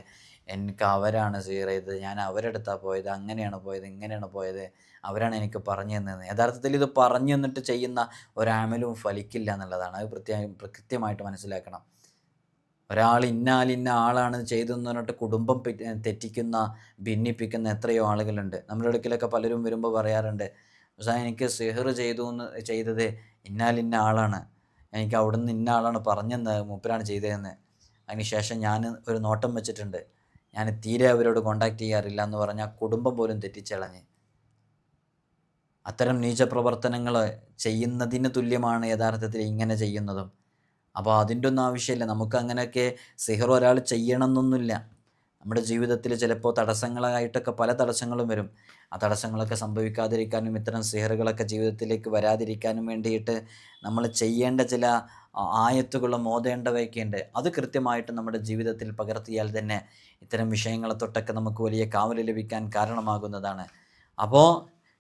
എനിക്ക് അവരാണ് സീർ ചെയ്തത്. ഞാൻ അവരെടുത്താണ് പോയത്. അങ്ങനെയാണ് പോയത്. ഇങ്ങനെയാണ് പോയത്. അവരാണ് എനിക്ക് പറഞ്ഞു തന്നത്. യഥാർത്ഥത്തിൽ ഇത് പറഞ്ഞു തന്നിട്ട് ചെയ്യുന്ന ഒരാമലും ഫലിക്കില്ല എന്നുള്ളതാണ്. അത് പ്രത്യേക കൃത്യമായിട്ട് മനസ്സിലാക്കണം. ഒരാൾ ഇന്നാൽ ഇന്ന ആളാണ് ചെയ്തതെന്ന് പറഞ്ഞിട്ട് കുടുംബം തെറ്റിക്കുന്ന ഭിന്നിപ്പിക്കുന്ന എത്രയോ ആളുകളുണ്ട്. നമ്മുടെ അടുക്കലൊക്കെ പലരും വരുമ്പോൾ പറയാറുണ്ട് സാർ എനിക്ക് സിഹർ ചെയ്തു എന്ന് ചെയ്തത് ഇന്നാൽ ഇന്ന ആളാണ്. എനിക്ക് അവിടുന്ന് ഇന്ന ആളാണ് പറഞ്ഞെന്ന് മൂപ്പരാണ് ചെയ്തതെന്ന്. അതിനുശേഷം ഞാൻ ഒരു നോട്ടം വെച്ചിട്ടുണ്ട്. ഞാൻ തീരെ അവരോട് കോണ്ടാക്ട് ചെയ്യാറില്ല എന്ന് പറഞ്ഞാൽ കുടുംബം പോലും തെറ്റിച്ചളഞ്ഞ്. അത്തരം നീചപ്രവർത്തനങ്ങൾ ചെയ്യുന്നതിന് തുല്യമാണ് യഥാർത്ഥത്തിൽ ഇങ്ങനെ ചെയ്യുന്നതും. അപ്പോൾ അതിന്റെ ഒന്നും ആവശ്യമില്ല. നമുക്ക് അങ്ങനെയൊക്കെ സിഹർ ഒരാൾ ചെയ്യണമെന്നൊന്നുമില്ല. നമ്മുടെ ജീവിതത്തിൽ ചിലപ്പോൾ തടസ്സങ്ങളായിട്ടൊക്കെ പല തടസ്സങ്ങളും വരും. ആ തടസ്സങ്ങളൊക്കെ സംഭവിക്കാതിരിക്കാനും ഇത്തരം സിഹറുകളൊക്കെ ജീവിതത്തിലേക്ക് വരാതിരിക്കാനും വേണ്ടിയിട്ട് നമ്മൾ ചെയ്യേണ്ട ചില ആയത്തുകളും ഓതേണ്ടവയൊക്കെയുണ്ട് അത് കൃത്യമായിട്ട് നമ്മുടെ ജീവിതത്തിൽ പകർത്തിയാൽ തന്നെ ഇത്തരം വിഷയങ്ങളെ തൊട്ടൊക്കെ നമുക്ക് വലിയ കാവൽ ലഭിക്കാൻ കാരണമാകുന്നതാണ്. അപ്പോൾ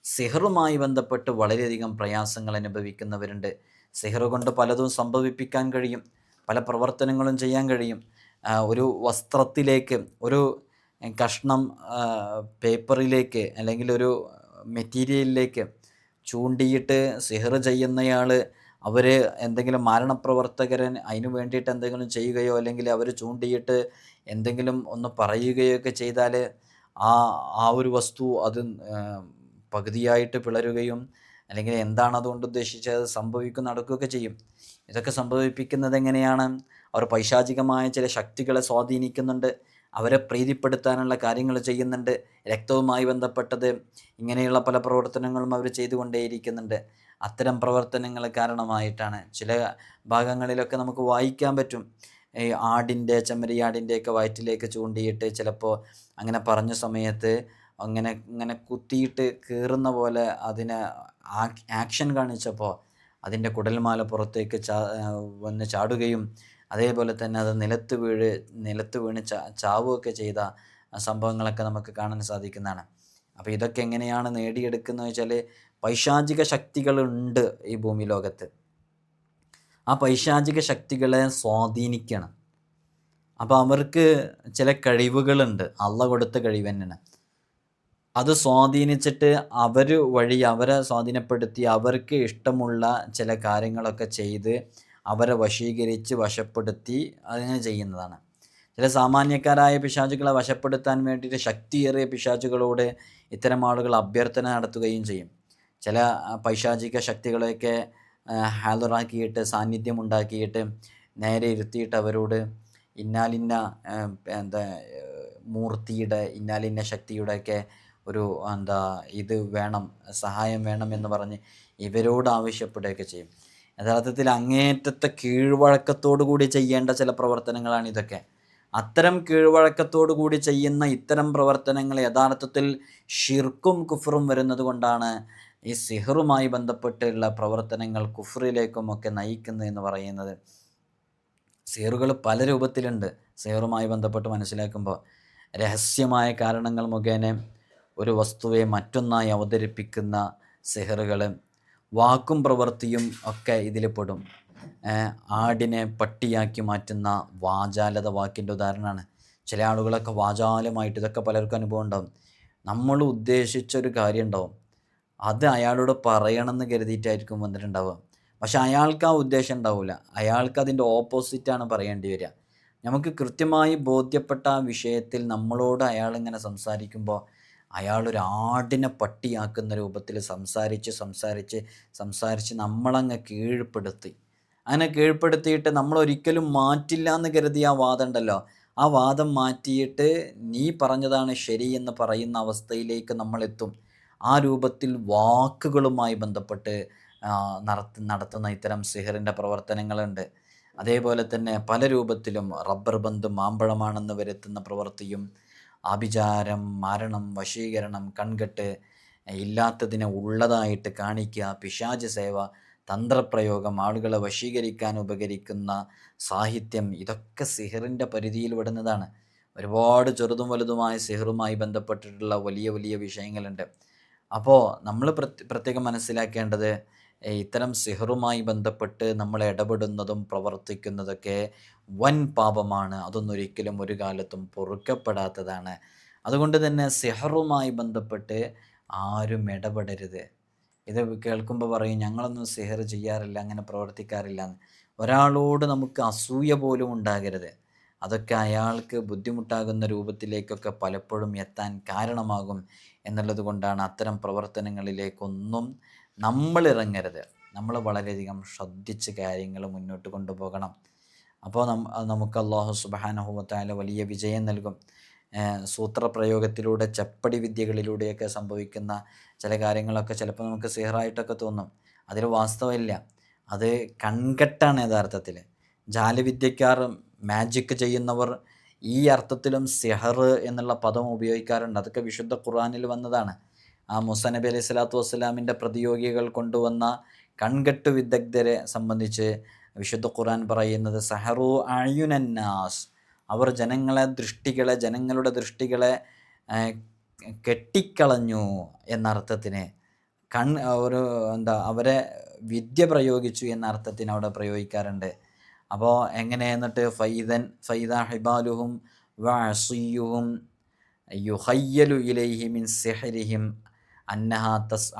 സിഹറുമായി ബന്ധപ്പെട്ട് വളരെയധികം പ്രയാസങ്ങൾ അനുഭവിക്കുന്നവരുണ്ട്. സിഹർ കൊണ്ട് പലതും സംഭവിപ്പിക്കാൻ കഴിയും. പല പ്രവർത്തനങ്ങളും ചെയ്യാൻ കഴിയും. ഒരു വസ്ത്രത്തിലേക്ക് ഒരു കഷ്ണം പേപ്പറിലേക്ക് അല്ലെങ്കിൽ ഒരു മെറ്റീരിയലിലേക്ക് ചൂണ്ടിയിട്ട് സിഹർ ചെയ്യുന്നയാൾ അവർ എന്തെങ്കിലും മാരണപ്രവർത്തകരൻ അതിനു വേണ്ടിയിട്ട് എന്തെങ്കിലും ചെയ്യുകയോ അല്ലെങ്കിൽ അവർ ചൂണ്ടിയിട്ട് എന്തെങ്കിലും ഒന്ന് പറയുകയോ ഒക്കെ ചെയ്താൽ ആ ആ ഒരു വസ്തു അത് പകുതിയായിട്ട് പിളരുകയും അല്ലെങ്കിൽ എന്താണ് അതുകൊണ്ട് ഉദ്ദേശിച്ചത് സംഭവിക്കും നടക്കുകയൊക്കെ ചെയ്യും. ഇതൊക്കെ സംഭവിപ്പിക്കുന്നത് എങ്ങനെയാണ്? അവർ പൈശാചികമായ ചില ശക്തികളെ സ്വാധീനിക്കുന്നുണ്ട്. അവരെ പ്രീതിപ്പെടുത്താനുള്ള കാര്യങ്ങൾ ചെയ്യുന്നുണ്ട്. രക്തവുമായി ബന്ധപ്പെട്ടത് ഇങ്ങനെയുള്ള പല പ്രവർത്തനങ്ങളും അവർ ചെയ്തുകൊണ്ടേയിരിക്കുന്നുണ്ട്. അത്തരം പ്രവർത്തനങ്ങൾ കാരണമായിട്ടാണ്. ചില ഭാഗങ്ങളിലൊക്കെ നമുക്ക് വായിക്കാൻ പറ്റും. ഈ ആടിന്റെ ചെമ്മരിയാടിന്റെയൊക്കെ വയറ്റിലേക്ക് ചൂണ്ടിയിട്ട് ചിലപ്പോൾ അങ്ങനെ പറഞ്ഞ സമയത്ത് അങ്ങനെ ഇങ്ങനെ കുത്തിയിട്ട് കീറുന്ന പോലെ അതിനെ ആക്ഷൻ കാണിച്ചപ്പോൾ അതിന്റെ കുടൽമാല പുറത്തേക്ക് ചാ വന്ന് ചാടുകയും അതേപോലെ തന്നെ അത് നിലത്ത് വീഴ് നിലത്ത് വീണ് ചാ ചാവുകയൊക്കെ ചെയ്ത സംഭവങ്ങളൊക്കെ നമുക്ക് കാണാൻ സാധിക്കുന്നതാണ്. അപ്പോൾ ഇതൊക്കെ എങ്ങനെയാണ് നേടിയെടുക്കുന്നത് വെച്ചാൽ പൈശാചിക ശക്തികളുണ്ട് ഈ ഭൂമി ലോകത്ത്. ആ പൈശാചിക ശക്തികളെ സ്വാധീനിക്കണം. അപ്പോൾ അവർക്ക് ചില കഴിവുകളുണ്ട്. അള്ള കൊടുത്ത കഴിവ് തന്നെയാണ്. അത് സ്വാധീനിച്ചിട്ട് അവർ വഴി അവരെ സ്വാധീനപ്പെടുത്തി അവർക്ക് ഇഷ്ടമുള്ള ചില കാര്യങ്ങളൊക്കെ ചെയ്ത് അവരെ വശീകരിച്ച് വശപ്പെടുത്തി അതിനെ ചെയ്യുന്നതാണ്. ചില സാമാന്യക്കാരായ പിശാചുകളെ വശപ്പെടുത്താൻ വേണ്ടിയിട്ട് ശക്തിയേറിയ പിശാചുകളോട് ഇത്തരം ആളുകൾ അഭ്യർത്ഥന നടത്തുകയും ചെയ്യും. ചില പൈശാചിക ശക്തികളെയൊക്കെ ഹാജറാക്കിയിട്ട് സാന്നിധ്യം ഉണ്ടാക്കിയിട്ട് നേരെ ഇരുത്തിയിട്ട് അവരോട് ഇന്നാലിന്ന എന്താ മൂർത്തിയുടെ ഇന്നാലിന്ന ശക്തിയുടെയൊക്കെ ഒരു എന്താ ഇത് വേണം സഹായം വേണം എന്ന് പറഞ്ഞ് ഇവരോട് ആവശ്യപ്പെടുകയൊക്കെ ചെയ്യും. യഥാർത്ഥത്തിൽ അങ്ങേറ്റത്തെ കീഴ്വഴക്കത്തോടു കൂടി ചെയ്യേണ്ട ചില പ്രവർത്തനങ്ങളാണ് ഇതൊക്കെ. അത്തരം കീഴ്വഴക്കത്തോടു കൂടി ചെയ്യുന്ന ഇത്തരം പ്രവർത്തനങ്ങൾ യഥാർത്ഥത്തിൽ ഷിർക്കും കുഫറും വരുന്നത് കൊണ്ടാണ് ഈ സിഹറുമായി ബന്ധപ്പെട്ടുള്ള പ്രവർത്തനങ്ങൾ കുഫറിലേക്കും ഒക്കെ നയിക്കുന്നത് എന്ന് പറയുന്നത്. സിഹറുകൾ പല രൂപത്തിലുണ്ട്. സിഹറുമായി ബന്ധപ്പെട്ട് മനസ്സിലാക്കുമ്പോൾ രഹസ്യമായ കാരണങ്ങൾ മുഖേന ഒരു വസ്തുവെ മറ്റൊന്നായി അവതരിപ്പിക്കുന്ന സിഹറുകൾ വാക്കും പ്രവൃത്തിയും ഒക്കെ ഇതിൽ പെടും. ആടിനെ പട്ടിയാക്കി മാറ്റുന്ന വാചാലത വാക്കിന്റെ ഉദാഹരണമാണ്. ചില ആളുകളൊക്കെ വാചാലമായിട്ട് ഇതൊക്കെ പലർക്കും അനുഭവം ഉണ്ടാവും. നമ്മൾ ഉദ്ദേശിച്ചൊരു കാര്യം ഉണ്ടാവും. അത് അയാളോട് പറയണമെന്ന് കരുതിയിട്ടായിരിക്കും വന്നിട്ടുണ്ടാവുക. പക്ഷെ അയാൾക്ക് ആ ഉദ്ദേശം ഉണ്ടാവില്ല അയാൾക്ക് അതിന്റെ ഓപ്പോസിറ്റാണ് പറയേണ്ടി വരിക. നമുക്ക് കൃത്യമായി ബോധ്യപ്പെട്ട ആ വിഷയത്തിൽ നമ്മളോട് അയാളിങ്ങനെ സംസാരിക്കുമ്പോൾ അയാൾ ഒരു ആടിനെ പട്ടിയാക്കുന്ന രൂപത്തിൽ സംസാരിച്ച് സംസാരിച്ച് സംസാരിച്ച് നമ്മളങ്ങ് കീഴ്പ്പെടുത്തി. അങ്ങനെ കീഴ്പ്പെടുത്തിയിട്ട് നമ്മൾ ഒരിക്കലും മാറ്റില്ല എന്ന് കരുതി ആ വാദം ഉണ്ടല്ലോ. ആ വാദം മാറ്റിയിട്ട് നീ പറഞ്ഞതാണ് ശരി എന്ന് പറയുന്ന അവസ്ഥയിലേക്ക് നമ്മളെത്തും. ആ രൂപത്തിൽ വാക്കുകളുമായി ബന്ധപ്പെട്ട് നടത്തി നടത്തുന്ന ഇത്തരം സിഹറിന്റെ പ്രവർത്തനങ്ങളുണ്ട്. അതേപോലെ തന്നെ പല രൂപത്തിലും റബ്ബർ ബന്ധം മാമ്പഴമാണെന്ന് വരുത്തുന്ന പ്രവൃത്തിയും ആഭിചാരം മരണം വശീകരണം കൺകെട്ട് ഇല്ലാത്തതിനെ ഉള്ളതായിട്ട് കാണിക്കുക പിശാച് സേവ തന്ത്രപ്രയോഗം ആളുകളെ വശീകരിക്കാൻ ഉപകരിക്കുന്ന സാഹിത്യം ഇതൊക്കെ സിഹറിന്റെ പരിധിയിൽ വിടുന്നതാണ് ഒരുപാട് ചെറുതും വലുതുമായ സിഹറുമായി ബന്ധപ്പെട്ടിട്ടുള്ള വലിയ വലിയ വിഷയങ്ങളുണ്ട്. അപ്പോൾ നമ്മൾ പ്രത്യേകം മനസ്സിലാക്കേണ്ടത് ഇത്തരം സിഹറുമായി ബന്ധപ്പെട്ട് നമ്മൾ ഇടപെടുന്നതും പ്രവർത്തിക്കുന്നതൊക്കെ വൻ പാപമാണ്. അതൊന്നൊരിക്കലും ഒരു കാലത്തും പൊറുക്കപ്പെടാത്തതാണ്. അതുകൊണ്ട് തന്നെ സിഹറുമായി ബന്ധപ്പെട്ട് ആരും ഇടപെടരുത്. ഇത് കേൾക്കുമ്പോൾ പറയും ഞങ്ങളൊന്നും സിഹർ ചെയ്യാറില്ല അങ്ങനെ പ്രവർത്തിക്കാറില്ല ഒരാളോട് നമുക്ക് അസൂയ പോലും ഉണ്ടാകരുത്. അതൊക്കെ അയാൾക്ക് ബുദ്ധിമുട്ടാകുന്ന രൂപത്തിലേക്കൊക്കെ പലപ്പോഴും എത്താൻ കാരണമാകും എന്നുള്ളത് കൊണ്ടാണ് അത്തരം പ്രവർത്തനങ്ങളിലേക്കൊന്നും നമ്മൾ ഇറങ്ങരുത് നമ്മൾ വളരെയധികം ശ്രദ്ധിച്ച് കാര്യങ്ങൾ മുന്നോട്ട് കൊണ്ടുപോകണം. അപ്പോൾ നമുക്ക് അള്ളാഹു സുബാനഹുവത്തായ വലിയ വിജയം നൽകും. സൂത്രപ്രയോഗത്തിലൂടെ ചപ്പടി വിദ്യകളിലൂടെയൊക്കെ സംഭവിക്കുന്ന ചില കാര്യങ്ങളൊക്കെ ചിലപ്പോൾ നമുക്ക് സിഹറായിട്ടൊക്കെ തോന്നും. അതിൽ വാസ്തവമില്ല. അത് കൺകെട്ടാണ് യഥാർത്ഥത്തിൽ. ജാലവിദ്യക്കാർ മാജിക് ചെയ്യുന്നവർ ഈ അർത്ഥത്തിലും സിഹർ എന്നുള്ള പദം ഉപയോഗിക്കാറുണ്ട്. അതൊക്കെ വിശുദ്ധ ഖുർആനിൽ വന്നതാണ്. ആ മുസ നബി അലൈഹി സ്വലാത്തു വസ്സലാമിന്റെ പ്രതിയോഗികൾ കൊണ്ടുവന്ന കൺകെട്ട് വിദഗ്ധരെ സംബന്ധിച്ച് വിശുദ്ധ ഖുർആൻ പറയുന്നത് സഹറു അയുനന്നാസ്. അവർ ജനങ്ങളെ ദൃഷ്ടികളെ ജനങ്ങളുടെ ദൃഷ്ടികളെ കെട്ടിക്കളഞ്ഞു എന്നർത്ഥത്തിന് കൺ ഒരു എന്താ അവരെ വിദ്യ പ്രയോഗിച്ചു എന്ന അർത്ഥത്തിന് അവിടെ പ്രയോഗിക്കാറുണ്ട്. അപ്പോൾ എങ്ങനെ എന്നിട്ട്? ഫൈദൻ ഫൈദ ഹിബാലുഹും വസിയുഹും യുഹയ്യലു ഇലൈഹി സെഹരിഹിം സിഹരിഹിം. അന്നഹ തസ്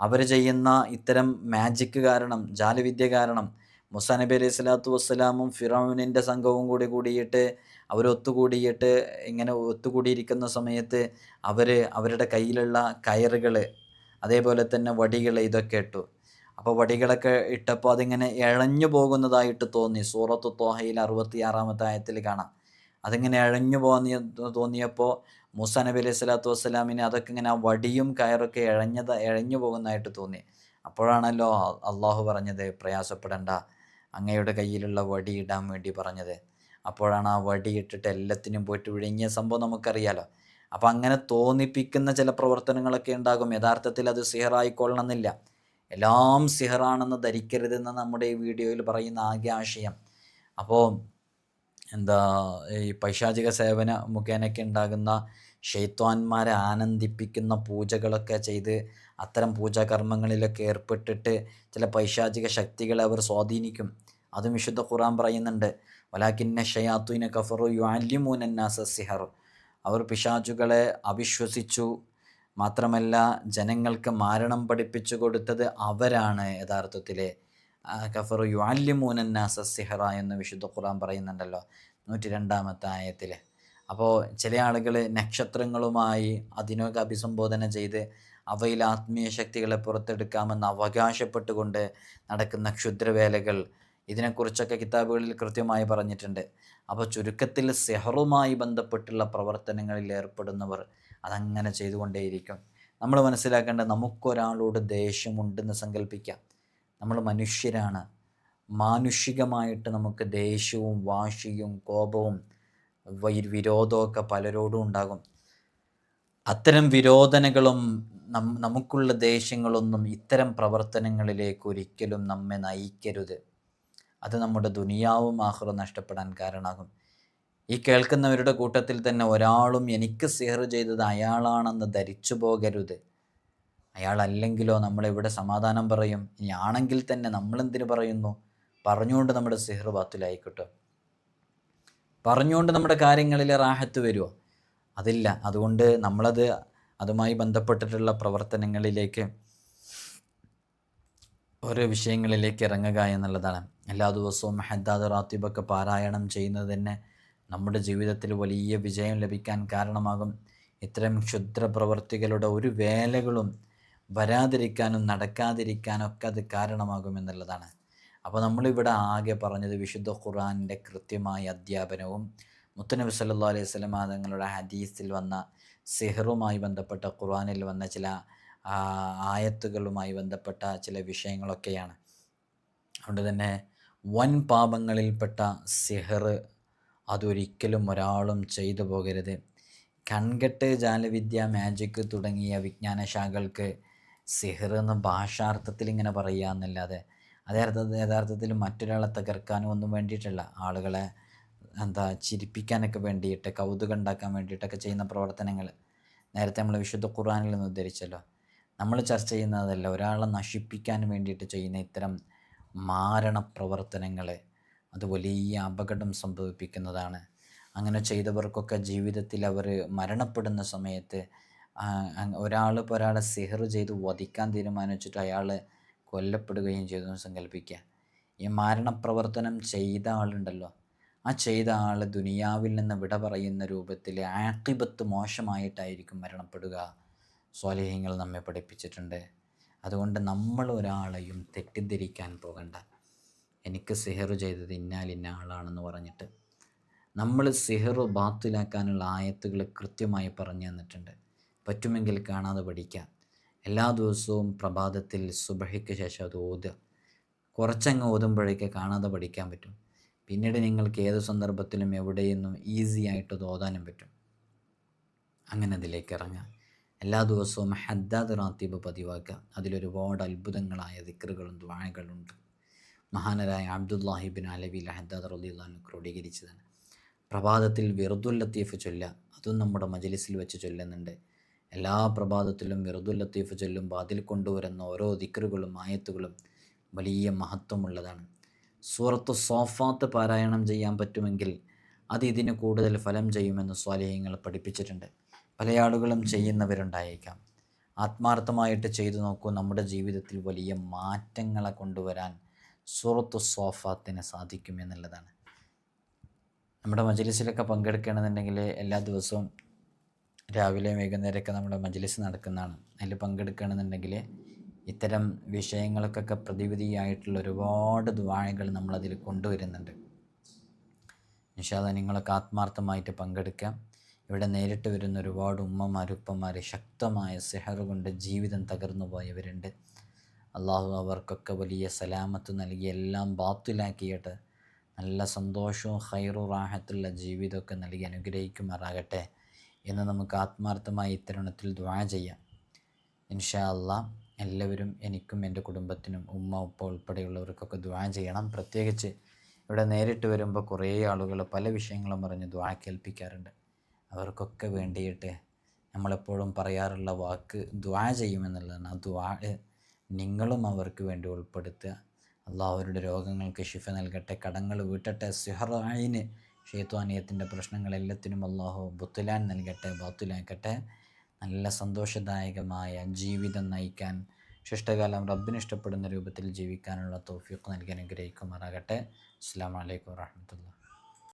അവർ ചെയ്യുന്ന ഇത്തരം മാജിക്ക് കാരണം ജാലവിദ്യ കാരണം മുസാ നബി അലൈഹി സ്വലാത്തു വസ്സലാമും ഫിറോവിനിന്റെ സംഘവും കൂടി കൂടിയിട്ട് അവരൊത്തുകൂടിയിട്ട് ഇങ്ങനെ ഒത്തുകൂടിയിരിക്കുന്ന സമയത്ത് അവർ അവരുടെ കയ്യിലുള്ള കയറുകൾ അതേപോലെ തന്നെ വടികൾ ഇതൊക്കെ ഇട്ടു. അപ്പോൾ വടികളൊക്കെ ഇട്ടപ്പോൾ അതിങ്ങനെ ഇഴഞ്ഞു പോകുന്നതായിട്ട് തോന്നി. സൂറത്ത് തോഹയിൽ അറുപത്തി ആറാമത്തെ ആയത്തിൽ കാണാം. അതിങ്ങനെ ഇഴഞ്ഞു പോന്നിയ തോന്നിയപ്പോൾ മൂസ നബി അലൈഹി സ്വലാത്തു വസ്സലാമിന് അതൊക്കെ ഇങ്ങനെ ആ വടിയും കയറൊക്കെ ഇഴഞ്ഞത് ഇഴഞ്ഞു പോകുന്നതായിട്ട് തോന്നി. അപ്പോഴാണല്ലോ അള്ളാഹു പറഞ്ഞത് പ്രയാസപ്പെടേണ്ട അങ്ങയുടെ കയ്യിലുള്ള വടി ഇടാൻ വേണ്ടി പറഞ്ഞത്. അപ്പോഴാണ് ആ വടി ഇട്ടിട്ട് എല്ലാത്തിനും പോയിട്ട് വിഴുങ്ങിയ സംഭവം നമുക്കറിയാലോ. അപ്പം അങ്ങനെ തോന്നിപ്പിക്കുന്ന ചില പ്രവർത്തനങ്ങളൊക്കെ ഉണ്ടാകും. യഥാർത്ഥത്തിൽ അത് സിഹറായിക്കൊള്ളണമെന്നില്ല. എല്ലാം സിഹറാണെന്ന് ധരിക്കരുതെന്ന് നമ്മുടെ ഈ വീഡിയോയിൽ പറയുന്ന ആകെ ആശയം. അപ്പോൾ എന്താ ഈ പൈശാചിക സേവന മുഖേനയൊക്കെ ഉണ്ടാകുന്ന ഷെയ്ത്വാന്മാരെ ആനന്ദിപ്പിക്കുന്ന പൂജകളൊക്കെ ചെയ്ത് അത്തരം പൂജാകർമ്മങ്ങളിലൊക്കെ ഏർപ്പെട്ടിട്ട് ചില പൈശാചിക ശക്തികളെ അവർ സ്വാധീനിക്കും. അതും വിശുദ്ധ ഖുറാൻ പറയുന്നുണ്ട് വലാക്കിന്ന ഷയാത്തുവിനെ കഫറു യുഅല്ലിമൂനന്നാസ സിഹർ. അവർ പിശാചുകളെ അവിശ്വസിച്ചു. മാത്രമല്ല ജനങ്ങൾക്ക് മാരണം പഠിപ്പിച്ചു കൊടുത്തത് അവരാണ് യഥാർത്ഥത്തിലെ. കഫറു യുഅല്ലിമൂനന്നാസ സിഹറ എന്ന് വിശുദ്ധ ഖുറാൻ പറയുന്നുണ്ടല്ലോ നൂറ്റി രണ്ടാമത്തെ ആയത്തിൽ അപ്പോൾ ചില ആളുകൾ നക്ഷത്രങ്ങളുമായി അതിനൊക്കെ അഭിസംബോധന ചെയ്ത് അവയിൽ ആത്മീയ ശക്തികളെ പുറത്തെടുക്കാമെന്ന് അവകാശപ്പെട്ടുകൊണ്ട് നടക്കുന്ന ക്ഷുദ്രവേലകൾ ഇതിനെക്കുറിച്ചൊക്കെ കിതാബുകളിൽ കൃത്യമായി പറഞ്ഞിട്ടുണ്ട്. അപ്പോൾ ചുരുക്കത്തിൽ സെഹറുമായി ബന്ധപ്പെട്ടുള്ള പ്രവർത്തനങ്ങളിൽ ഏർപ്പെടുന്നവർ അതങ്ങനെ ചെയ്തുകൊണ്ടേയിരിക്കും. നമ്മൾ മനസ്സിലാക്കേണ്ട നമുക്കൊരാളോട് ദേഷ്യമുണ്ടെന്ന് സങ്കല്പിക്കാം നമ്മൾ മനുഷ്യരാണ്. മാനുഷികമായിട്ട് നമുക്ക് ദേഷ്യവും വാശിയും കോപവും വിരോധമൊക്കെ പലരോടും ഉണ്ടാകും. അത്തരം വിരോധനകളും നം നമുക്കുള്ള ദേഷ്യങ്ങളൊന്നും ഇത്തരം പ്രവർത്തനങ്ങളിലേക്ക് ഒരിക്കലും നമ്മെ നയിക്കരുത്. അത് നമ്മുടെ ദുനിയാവും ആഹ്റും നഷ്ടപ്പെടാൻ കാരണമാകും. ഈ കേൾക്കുന്നവരുടെ കൂട്ടത്തിൽ തന്നെ ഒരാളും എനിക്ക് സിഹർ ചെയ്തത് അയാളാണെന്ന് ധരിച്ചു പോകരുത്. അയാളല്ലെങ്കിലോ നമ്മളിവിടെ സമാധാനം പറയും. ഇനി ആണെങ്കിൽ തന്നെ നമ്മളെന്തിനു പറയുന്നു? പറഞ്ഞുകൊണ്ട് നമ്മുടെ സിഹർ ബാത്തിലായിക്കോട്ടെ. പറഞ്ഞുകൊണ്ട് നമ്മുടെ കാര്യങ്ങളിൽ റാഹത്ത് വരുമോ അതില്ല. അതുകൊണ്ട് നമ്മളത് അതുമായി ബന്ധപ്പെട്ടിട്ടുള്ള പ്രവർത്തനങ്ങളിലേക്ക് ഓരോ വിഷയങ്ങളിലേക്ക് ഇറങ്ങുക എന്നുള്ളതാണ്. എല്ലാ ദിവസവും മെഹദാദ് റാത്തിബൊക്കെ പാരായണം ചെയ്യുന്നത് തന്നെ നമ്മുടെ ജീവിതത്തിൽ വലിയ വിജയം ലഭിക്കാൻ കാരണമാകും. ഇത്തരം ക്ഷുദ്ര പ്രവർത്തികളുടെ ഒരു വേലകളും വരാതിരിക്കാനും നടക്കാതിരിക്കാനൊക്കെ അത് കാരണമാകും എന്നുള്ളതാണ്. അപ്പോൾ നമ്മളിവിടെ ആകെ പറഞ്ഞത് വിശുദ്ധ ഖുർആാനിന്റെ കൃത്യമായ അധ്യാപനവും മുത്തനബി സല്ലാ അലൈഹി സ്വലം തങ്ങളുടെ ഹദീസിൽ വന്ന സിഹറുമായി ബന്ധപ്പെട്ട ഖുർആാനിൽ വന്ന ചില ആയത്തുകളുമായി ബന്ധപ്പെട്ട ചില വിഷയങ്ങളൊക്കെയാണ്. അതുകൊണ്ട് തന്നെ വൻ പാപങ്ങളിൽപ്പെട്ട സിഹർ അതൊരിക്കലും ഒരാളും ചെയ്തു പോകരുത്. കൺകെട്ട് ജാലവിദ്യ മാജിക് തുടങ്ങിയ വിജ്ഞാനശാഖകൾക്ക് സിഹർ എന്ന ഭാഷാർത്ഥത്തിൽ ഇങ്ങനെ പറയുക എന്നല്ലാതെ അതേ യഥാർത്ഥത്തിൽ മറ്റൊരാളെ തകർക്കാനും ഒന്നും വേണ്ടിയിട്ടല്ല. ആളുകളെ എന്താ ചിരിപ്പിക്കാനൊക്കെ വേണ്ടിയിട്ട് കൗതുകം ഉണ്ടാക്കാൻ വേണ്ടിയിട്ടൊക്കെ ചെയ്യുന്ന പ്രവർത്തനങ്ങൾ. നേരത്തെ നമ്മൾ വിശുദ്ധ ഖുർആാനിൽ നിന്ന് ഉദ്ധരിച്ചല്ലോ. നമ്മൾ ചർച്ച ചെയ്യുന്നതല്ല ഒരാളെ നശിപ്പിക്കാൻ വേണ്ടിയിട്ട് ചെയ്യുന്ന ഇത്തരം മാരണ പ്രവർത്തനങ്ങൾ അത് വലിയ അപകടം സംഭവിപ്പിക്കുന്നതാണ്. അങ്ങനെ ചെയ്തവർക്കൊക്കെ ജീവിതത്തിൽ അവർ മരണപ്പെടുന്ന സമയത്ത് ഒരാൾ ഇപ്പോൾ ഒരാളെ സിഹർ ചെയ്ത് വധിക്കാൻ തീരുമാനിച്ചിട്ട് അയാൾ കൊല്ലപ്പെടുകയും ചെയ്തു എന്ന് സങ്കല്പിക്കുക. ഈ മാരണപ്രവർത്തനം ചെയ്ത ആളുണ്ടല്ലോ. ആ ചെയ്ത ആൾ ദുനിയാവിൽ നിന്ന് വിട പറയുന്ന രൂപത്തിൽ ആക്കിബത്ത് മോശമായിട്ടായിരിക്കും മരണപ്പെടുക. സ്വാലേഹ്യങ്ങൾ നമ്മെ പഠിപ്പിച്ചിട്ടുണ്ട്. അതുകൊണ്ട് നമ്മൾ ഒരാളെയും തെറ്റിദ്ധരിക്കാൻ പോകണ്ട. എനിക്ക് സിഹർ ചെയ്തത് ഇന്നാൽ ഇന്ന ആളാണെന്ന് പറഞ്ഞിട്ട്. നമ്മൾ സിഹർ ബാത്തിലാക്കാനുള്ള ആയത്തുകൾ കൃത്യമായി പറഞ്ഞു തന്നിട്ടുണ്ട്. പറ്റുമെങ്കിൽ കാണാതെ പഠിക്കാം. എല്ലാ ദിവസവും പ്രഭാതത്തിൽ സുബഹയ്ക്ക് ശേഷം അത് ഓതുക. കുറച്ചങ്ങ് ഓതുമ്പോഴേക്ക് കാണാതെ പഠിക്കാൻ പറ്റും. പിന്നീട് നിങ്ങൾക്ക് ഏത് സന്ദർഭത്തിലും എവിടെയെന്നും ഈസി ആയിട്ട് അത് ഓതാനും പറ്റും. അങ്ങനെ അതിലേക്ക് ഇറങ്ങാം എല്ലാ ദിവസവും ഹദ്ദാദ് റാത്തീബ് പതിവാക്കുക. അതിലൊരുപാട് അത്ഭുതങ്ങളായ ദിക്റുകളും ദ്വാഴകളുണ്ട് മഹാനരായ അബ്ദുല്ലാഹിബിൻ അലവി ഹദ്ദാദ് അൻഹു ക്രോഡീകരിച്ചതാണ്. പ്രഭാതത്തിൽ വെറുതുൽ ലത്തീഫ് ചൊല്ലുക. അതും നമ്മുടെ മജലിസിൽ വെച്ച് ചൊല്ലുന്നുണ്ട്. എല്ലാ പ്രഭാതത്തിലും വിറുദുൽ ലത്തീഫ് ചൊല്ലും അതിൽ കൊണ്ടുവരുന്ന ഓരോ ദിക്കറുകളും ആയത്തുകളും വലിയ മഹത്വമുള്ളതാണ്. സൂറത്ത് സോഫാത്ത് പാരായണം ചെയ്യാൻ പറ്റുമെങ്കിൽ അത് ഇതിന് കൂടുതൽ ഫലം ചെയ്യുമെന്ന് സ്വാലേഹ്യങ്ങൾ പഠിപ്പിച്ചിട്ടുണ്ട്. പല ആളുകളും ചെയ്യുന്നവരുണ്ടായേക്കാം. ആത്മാർത്ഥമായിട്ട് ചെയ്തു നോക്കൂ നമ്മുടെ ജീവിതത്തിൽ വലിയ മാറ്റങ്ങളെ കൊണ്ടുവരാൻ സൂറത്ത് സോഫാത്തിന് സാധിക്കും എന്നുള്ളതാണ്. നമ്മുടെ മജലിസിലൊക്കെ പങ്കെടുക്കണമെന്നുണ്ടെങ്കിൽ എല്ലാ ദിവസവും രാവിലെ വൈകുന്നേരമൊക്കെ നമ്മുടെ മജ്ലിസ് നടക്കുന്നതാണ്. അതിൽ പങ്കെടുക്കുകയാണെന്നുണ്ടെങ്കിൽ ഇത്തരം വിഷയങ്ങൾക്കൊക്കെ പ്രതിവിധിയായിട്ടുള്ള ഒരുപാട് ദ്വാഴകൾ നമ്മളതിൽ കൊണ്ടുവരുന്നുണ്ട്. നിഷാദ നിങ്ങളൊക്കെ ആത്മാർത്ഥമായിട്ട് പങ്കെടുക്കാം. ഇവിടെ നേരിട്ട് വരുന്ന ഒരുപാട് ഉമ്മമാർ ഉപ്പമാർ ശക്തമായ സെഹർ കൊണ്ട് ജീവിതം തകർന്നു പോയവരുണ്ട്. അള്ളാഹു അവർക്കൊക്കെ വലിയ സലാമത്ത് നൽകി എല്ലാം ബാത്തിലാക്കിയിട്ട് നല്ല സന്തോഷവും ഹൈറു റാഹത്തുള്ള ജീവിതമൊക്കെ നൽകി അനുഗ്രഹിക്കുമാറാകട്ടെ. എന്ന് നമുക്ക് ആത്മാർത്ഥമായി ഇത്തരുണത്തിൽ ദ്വാ ചെയ്യാം. ഇൻഷാ അള്ളാ എല്ലാവരും എനിക്കും എന്റെ കുടുംബത്തിനും ഉമ്മ ഉപ്പ ഉൾപ്പെടെയുള്ളവർക്കൊക്കെ ദ്വാ ചെയ്യണം. പ്രത്യേകിച്ച് ഇവിടെ നേരിട്ട് വരുമ്പോൾ കുറേ ആളുകൾ പല വിഷയങ്ങളും പറഞ്ഞ് ദ്വാ കേൾപ്പിക്കാറുണ്ട്. അവർക്കൊക്കെ വേണ്ടിയിട്ട് നമ്മളെപ്പോഴും പറയാറുള്ള വാക്ക് ദ്വാ ചെയ്യുമെന്നുള്ളതാണ്. ആ ദ്വാ നിങ്ങളും അവർക്ക് വേണ്ടി ഉൾപ്പെടുത്തുക. അള്ളാഹ് അവരുടെ രോഗങ്ങൾക്ക് ശിഫ നൽകട്ടെ കടങ്ങൾ വീട്ടട്ടെ സിഹറായിന് ഷെയ്ത്വാനിയത്തിന്റെ പ്രശ്നങ്ങൾ എല്ലാത്തിനും അള്ളാഹു ബുത്തുലാൻ നൽകട്ടെ ബാത്തുലാക്കട്ടെ. നല്ല സന്തോഷദായകമായ ജീവിതം നയിക്കാൻ ശിഷ്ടകാലം റബ്ബിന് ഇഷ്ടപ്പെടുന്ന രൂപത്തിൽ ജീവിക്കാനുള്ള തോഫീഖ് നൽകി അനുഗ്രഹിക്കുമാറാകട്ടെ. അസ്സാം വലൈക്കും വാഹമത്തുള്ള